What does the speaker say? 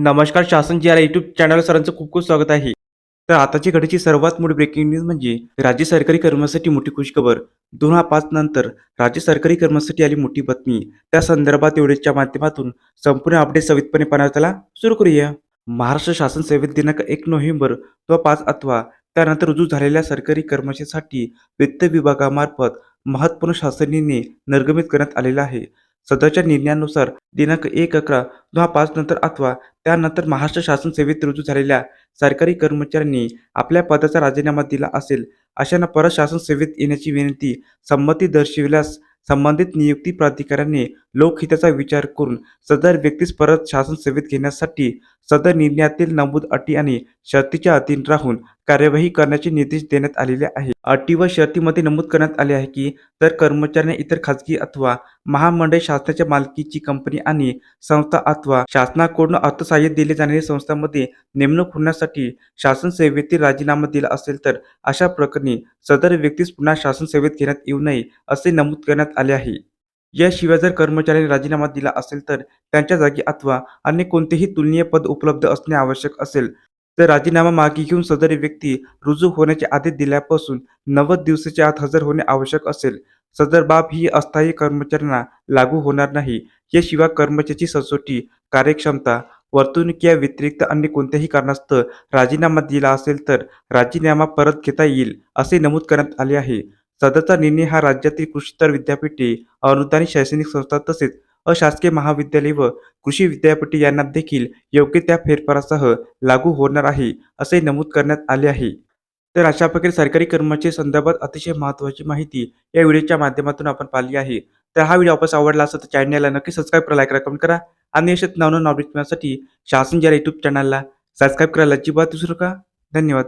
नमस्कार शासन जी our YouTube channel सरांचं खूप खूप स्वागत आहे. तर आताची घडीची सर्वात मोठी ब्रेकिंग न्यूज म्हणजे राज्य सरकारी कर्मचाऱ्यांसाठी मोठी खुशखबर दोन हजार पाच नंतर राज्य सरकारी कर्मचाऱ्यांसाठी आली मोठी बातमी. त्या संदर्भात व्हिडिओच्या माध्यमातून संपूर्ण अपडेट सवितपणे पाहण्याला सुरू करूया. महाराष्ट्र शासन सेवेत दिनांक एक नोव्हेंबर किंवा पाच अथवा त्यानंतर रुजू झालेल्या सरकारी कर्मचाऱ्यांसाठी वित्त विभागामार्फत महत्त्वपूर्ण शासनीने निर्गमित करण्यात आलेला आहे. सदरच्या निर्णयानुसार दिनांक एक अकरा दोन हजार पाच नंतर अथवा त्यानंतर महाराष्ट्र शासन सेवेत रुजू झालेल्या सरकारी कर्मचाऱ्यांनी आपल्या पदाचा राजीनामा दिला असेल अशांना परत शासन सेवेत येण्याची विनंती संमती दर्शविल्यास संबंधित नियुक्ती प्राधिकाऱ्याने लोकहिताचा विचार करून सदर व्यक्तीस परत शासन सेवेत घेण्यासाठी सदर निर्णयातील नमूद अटी आणि शर्तीच्या अधीन राहून कार्यवाही करण्याचे निर्देश देण्यात आलेले आहे अटी व शर्तीमध्ये नमूद करण्यात आले आहे की तर कर्मचाऱ्यांना इतर खाजगी अथवा महामंडळ शासनाच्या मालकीची कंपनी आणि संस्था अथवा शासनाकडून अर्थसहाय्य दिले जाणाऱ्या संस्थांमध्ये नेमणूक होण्यासाठी शासन सेवेतील राजीनामा दिला असेल तर अशा प्रकरणी सदर व्यक्तीस पुन्हा शासन सेवेत घेण्यात येऊ नये असे नमूद करण्यात आले आहे. याशिवाय जर कर्मचाऱ्यांनी राजीनामा दिला असेल तर त्यांच्या जागी अथवा अन्य कोणतेही तुलनीय पद उपलब्ध असणे आवश्यक असेल. तर राजीनामा मागे घेऊन सदर व्यक्ती रुजू होण्याचे आदेश दिल्यापासून नव्वद दिवसाच्या आत हजर होणे आवश्यक असेल. सदर बाब ही अस्थायी कर्मचाऱ्यांना लागू होणार नाही. याशिवाय कर्मचाऱ्याची सचोटी कार्यक्षमता वर्तणुकी व्यतिरिक्त अन्य कोणत्याही कारणास्तव राजीनामा दिला असेल तर राजीनामा परत घेता येईल असे नमूद करण्यात आले आहे. सदरचा निर्णय हा राज्यातील कृषीतर विद्यापीठे अनुदानित शैक्षणिक संस्था तसेच अशासकीय महाविद्यालय व कृषी विद्यापीठे यांना देखील योग्य त्या फेरफारासह लागू होणार आहे असे नमूद करण्यात आले आहे. तर अशा प्रकारे सरकारी कर्मचारी संदर्भात अतिशय महत्त्वाची माहिती या व्हिडिओच्या माध्यमातून आपण पाहिली आहे. तर हा व्हिडिओ आपण आवडला असेल तर चॅनलला नक्की सबस्क्राईब करा लाईक करा कमेंट करा आणि अशाच नवनवीन नॉलेज मिळण्यासाठी शासन ज्या यूट्यूब चॅनलला सबस्क्राईब करायला अजिबात विसरू का धन्यवाद.